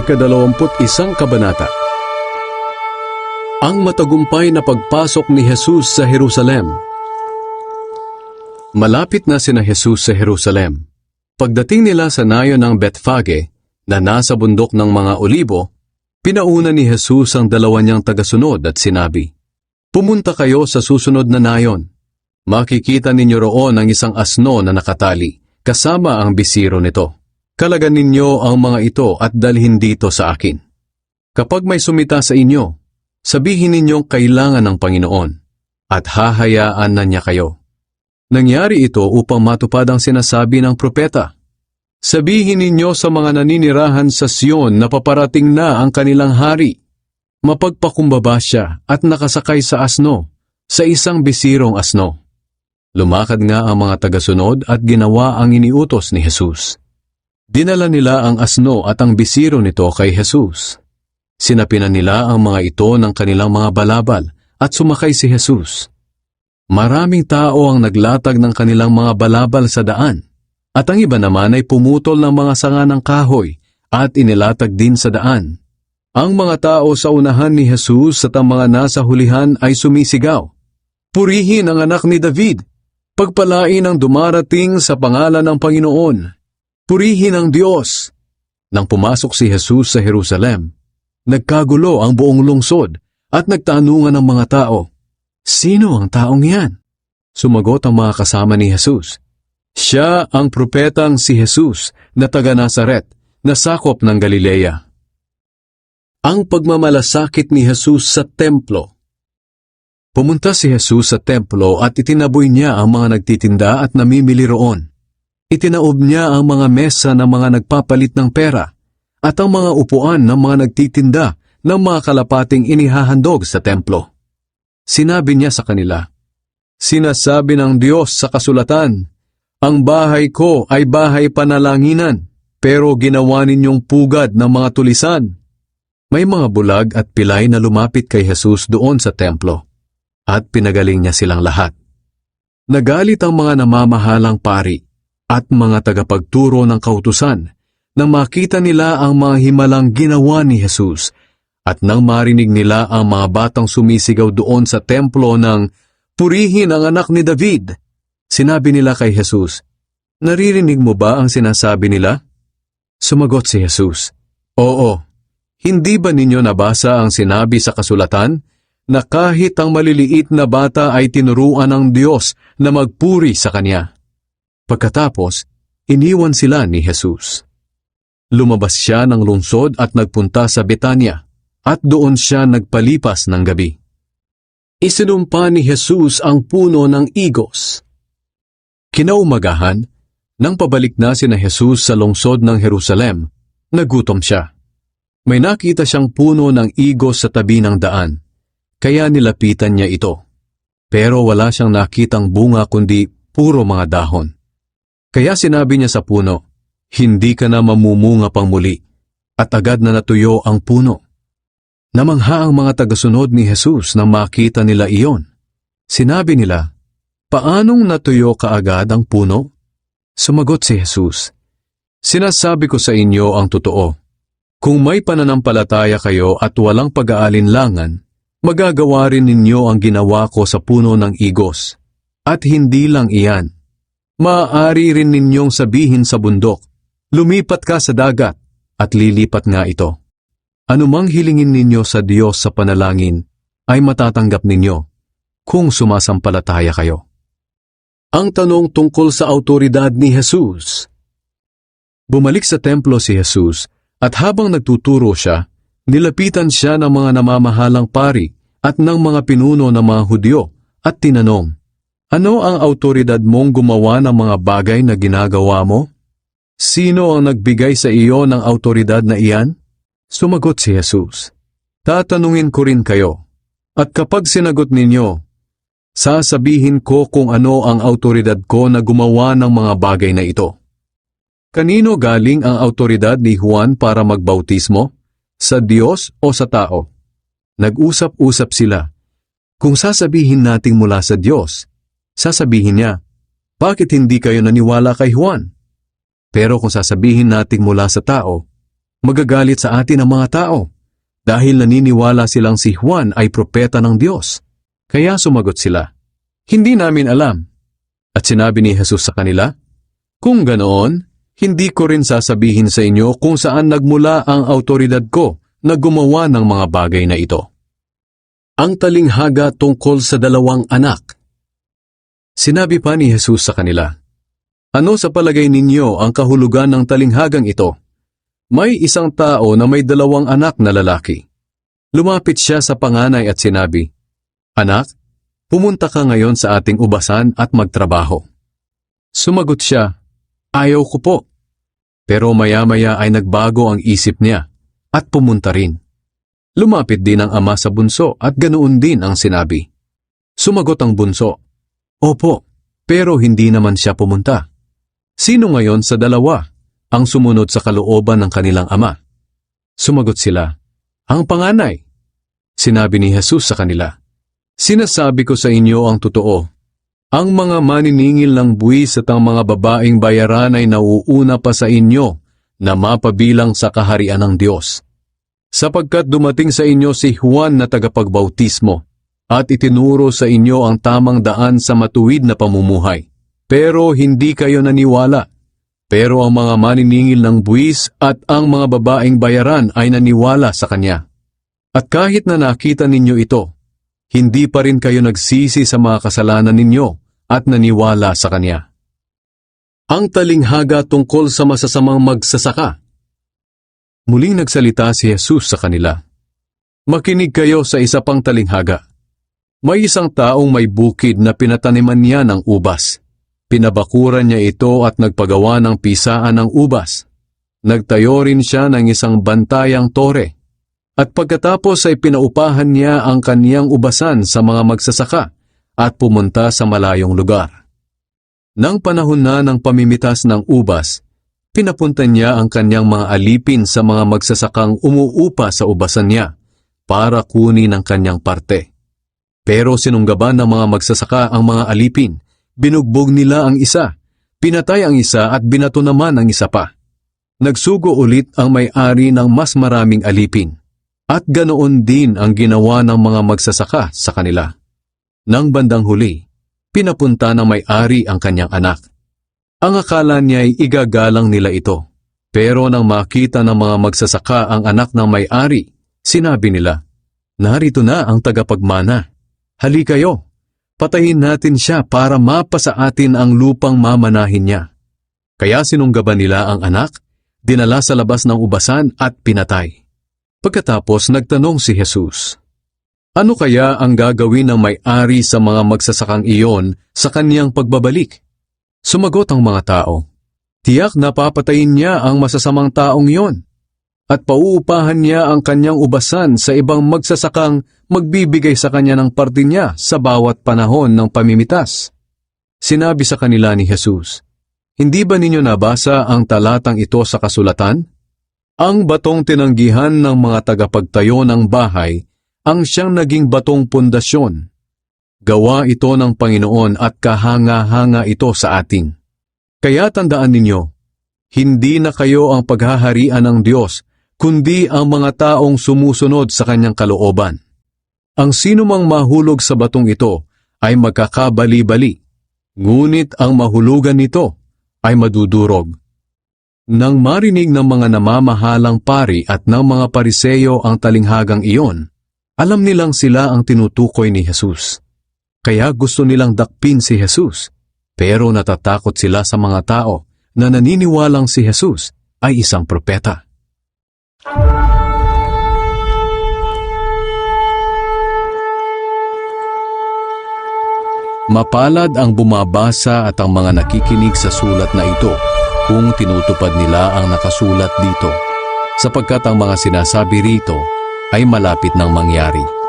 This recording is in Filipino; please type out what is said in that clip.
Ikadalawamput isang kabanata Ang matagumpay na pagpasok ni Jesus sa Jerusalem Malapit na sina Jesus sa Jerusalem. Pagdating nila sa nayon ng Bethfage, na nasa bundok ng mga olibo, pinauna ni Jesus ang dalawa niyang tagasunod at sinabi, Pumunta kayo sa susunod na nayon. Makikita ninyo roon ang isang asno na nakatali, kasama ang bisiro nito. Kalagan ninyo ang mga ito at dalhin dito sa akin. Kapag may sumita sa inyo, sabihin ninyong kailangan ng Panginoon, at hahayaan na niya kayo. Nangyari ito upang matupad ang sinasabi ng propeta. Sabihin ninyo sa mga naninirahan sa Sion na paparating na ang kanilang hari. Mapagpakumbaba siya at nakasakay sa asno, sa isang bisirong asno. Lumakad nga ang mga tagasunod at ginawa ang iniutos ni Jesus. Dinala nila ang asno at ang bisiro nito kay Jesus. Sinapinan nila ang mga ito ng kanilang mga balabal at sumakay si Jesus. Maraming tao ang naglatag ng kanilang mga balabal sa daan, at ang iba naman ay pumutol ng mga sanga ng kahoy at inilatag din sa daan. Ang mga tao sa unahan ni Jesus at ang mga nasa hulihan ay sumisigaw, Purihin ang anak ni David! Pagpalain ang dumarating sa pangalan ng Panginoon! Purihin ang Diyos! Nang pumasok si Jesus sa Jerusalem, nagkagulo ang buong lungsod at nagtanungan ng mga tao, Sino ang taong yan? Sumagot ang mga kasama ni Jesus. Siya ang propetang si Jesus na taga Nazaret, na sakop ng Galilea. Ang pagmamalasakit ni Jesus sa templo Pumunta si Jesus sa templo at itinaboy niya ang mga nagtitinda at namimili roon. Itinaob niya ang mga mesa ng mga nagpapalit ng pera at ang mga upuan ng mga nagtitinda ng mga kalapating inihahandog sa templo. Sinabi niya sa kanila, Sinasabi ng Diyos sa kasulatan, Ang bahay ko ay bahay panalanginan, pero ginawa ninyong pugad ng mga tulisan. May mga bulag at pilay na lumapit kay Jesus doon sa templo, at pinagaling niya silang lahat. Nagalit ang mga namamahalang pari at mga tagapagturo ng kautusan nang makita nila ang mga himalang ginawa ni Jesus at nang marinig nila ang mga batang sumisigaw doon sa templo ng Purihin ang anak ni David. Sinabi nila kay Jesus, Naririnig mo ba ang sinasabi nila? Sumagot si Jesus, Oo, hindi ba ninyo nabasa ang sinabi sa kasulatan na kahit ang maliliit na bata ay tinuruan ng Diyos na magpuri sa Kanya? Pagkatapos, iniwan sila ni Jesus. Lumabas siya ng lungsod at nagpunta sa Betania at doon siya nagpalipas ng gabi. Isinumpa ni Jesus ang puno ng igos. Kinaumagahan, nang pabalik na sina Jesus sa lungsod ng Jerusalem, nagutom siya. May nakita siyang puno ng igos sa tabi ng daan, kaya nilapitan niya ito. Pero wala siyang nakitang bunga kundi puro mga dahon. Kaya sinabi niya sa puno, Hindi ka na mamumunga pang muli, at agad na natuyo ang puno. Namangha ang mga tagasunod ni Jesus nang makita nila iyon. Sinabi nila, Paanong natuyo kaagad ang puno? Sumagot si Jesus, Sinasabi ko sa inyo ang totoo. Kung may pananampalataya kayo at walang pag-aalinlangan, magagawa rin ninyo ang ginawa ko sa puno ng igos. At hindi lang iyan. Maaari rin ninyong sabihin sa bundok, lumipat ka sa dagat, at lilipat nga ito. Anumang hilingin ninyo sa Diyos sa panalangin ay matatanggap ninyo kung sumasampalataya kayo. Ang tanong tungkol sa autoridad ni Jesus. Bumalik sa templo si Jesus at habang nagtuturo siya, nilapitan siya ng mga namamahalang pari at ng mga pinuno ng mga Hudyo at tinanong, Ano ang autoridad mong gumawa ng mga bagay na ginagawa mo? Sino ang nagbigay sa iyo ng autoridad na iyan? Sumagot si Jesus, Tatanungin ko rin kayo, at kapag sinagot ninyo, sasabihin ko kung ano ang autoridad ko na gumawa ng mga bagay na ito. Kanino galing ang autoridad ni Juan para magbautismo? Sa Diyos o sa tao? Nag-usap-usap sila. Kung sasabihin nating mula sa Diyos, sasabihin niya, bakit hindi kayo naniwala kay Juan? Pero kung sasabihin nating mula sa tao, Magagalit sa atin ang mga tao dahil naniniwala silang si Juan ay propeta ng Diyos. Kaya sumagot sila, Hindi namin alam. At sinabi ni Jesus sa kanila, Kung ganoon, hindi ko rin sasabihin sa inyo kung saan nagmula ang autoridad ko na gumawa ng mga bagay na ito. Ang talinghaga tungkol sa dalawang anak. Sinabi pa ni Jesus sa kanila, Ano sa palagay ninyo ang kahulugan ng talinghagang ito? May isang tao na may dalawang anak na lalaki. Lumapit siya sa panganay at sinabi, Anak, pumunta ka ngayon sa ating ubasan at magtrabaho. Sumagot siya, Ayaw ko po. Pero maya-maya ay nagbago ang isip niya at pumunta rin. Lumapit din ang ama sa bunso at ganoon din ang sinabi. Sumagot ang bunso, Opo, pero hindi naman siya pumunta. Sino ngayon sa dalawa ang sumunod sa kalooban ng kanilang ama? Sumagot sila, Ang panganay. Sinabi ni Jesus sa kanila, Sinasabi ko sa inyo ang totoo. Ang mga maniningil ng buwis at ang mga babaeng bayaran ay nauuna pa sa inyo na mapabilang sa kaharian ng Diyos. Sapagkat dumating sa inyo si Juan na tagapagbautismo at itinuro sa inyo ang tamang daan sa matuwid na pamumuhay. Pero hindi kayo naniwala. Pero ang mga maniningil ng buwis at ang mga babaeng bayaran ay naniwala sa kanya. At kahit na nakita ninyo ito, hindi pa rin kayo nagsisi sa mga kasalanan ninyo at naniwala sa Kanya. Ang talinghaga tungkol sa masasamang magsasaka. Muling nagsalita si Jesus sa kanila. Makinig kayo sa isa pang talinghaga. May isang taong may bukid na pinataniman niya ng ubas. Pinabakuran niya ito at nagpagawa ng pisaan ng ubas. Nagtayo rin siya ng isang bantayang tore at pagkatapos ay pinaupahan niya ang kaniyang ubasan sa mga magsasaka at pumunta sa malayong lugar. Nang panahon na ng pamimitas ng ubas, pinapunta niya ang kanyang mga alipin sa mga magsasakang umuupa sa ubasan niya para kunin ang kanyang parte. Pero sinunggaban ng mga magsasaka ang mga alipin, binugbog nila ang isa, pinatay ang isa at binato naman ang isa pa. Nagsugo ulit ang may-ari ng mas maraming alipin. At ganoon din ang ginawa ng mga magsasaka sa kanila. Nang bandang huli, pinapunta ng may-ari ang kanyang anak. Ang akala niya ay igagalang nila ito. Pero nang makita ng mga magsasaka ang anak ng may-ari, sinabi nila, Narito na ang tagapagmana. Hali kayo, patayin natin siya para mapasa atin ang lupang mamanahin niya. Kaya sinunggaban nila ang anak, dinala sa labas ng ubasan at pinatay. Pagkatapos nagtanong si Jesus, Ano kaya ang gagawin ng may-ari sa mga magsasakang iyon sa kanyang pagbabalik? Sumagot ang mga tao, Tiyak na papatayin niya ang masasamang taong iyon at pauupahan niya ang kanyang ubasan sa ibang magsasakang magbibigay sa kanya ng parte niya sa bawat panahon ng pamimitas. Sinabi sa kanila ni Jesus, Hindi ba ninyo nabasa ang talatang ito sa kasulatan? Ang batong tinanggihan ng mga tagapagtayo ng bahay ang siyang naging batong pundasyon. Gawa ito ng Panginoon at kahanga-hanga ito sa atin. Kaya tandaan ninyo, hindi na kayo ang paghaharian ng Diyos, kundi ang mga taong sumusunod sa kanyang kalooban. Ang sino mang mahulog sa batong ito ay magkakabali-bali, ngunit ang mahulugan nito ay madudurog. Nang marinig ng mga namamahalang pari at ng mga pariseyo ang talinghagang iyon, alam nilang sila ang tinutukoy ni Jesus. Kaya gusto nilang dakpin si Jesus, pero natatakot sila sa mga tao na naniniwalang si Jesus ay isang propeta. Mapalad ang bumabasa at ang mga nakikinig sa sulat na ito kung tinutupad nila ang nakasulat dito, sapagkat ang mga sinasabi rito ay malapit ng mangyari.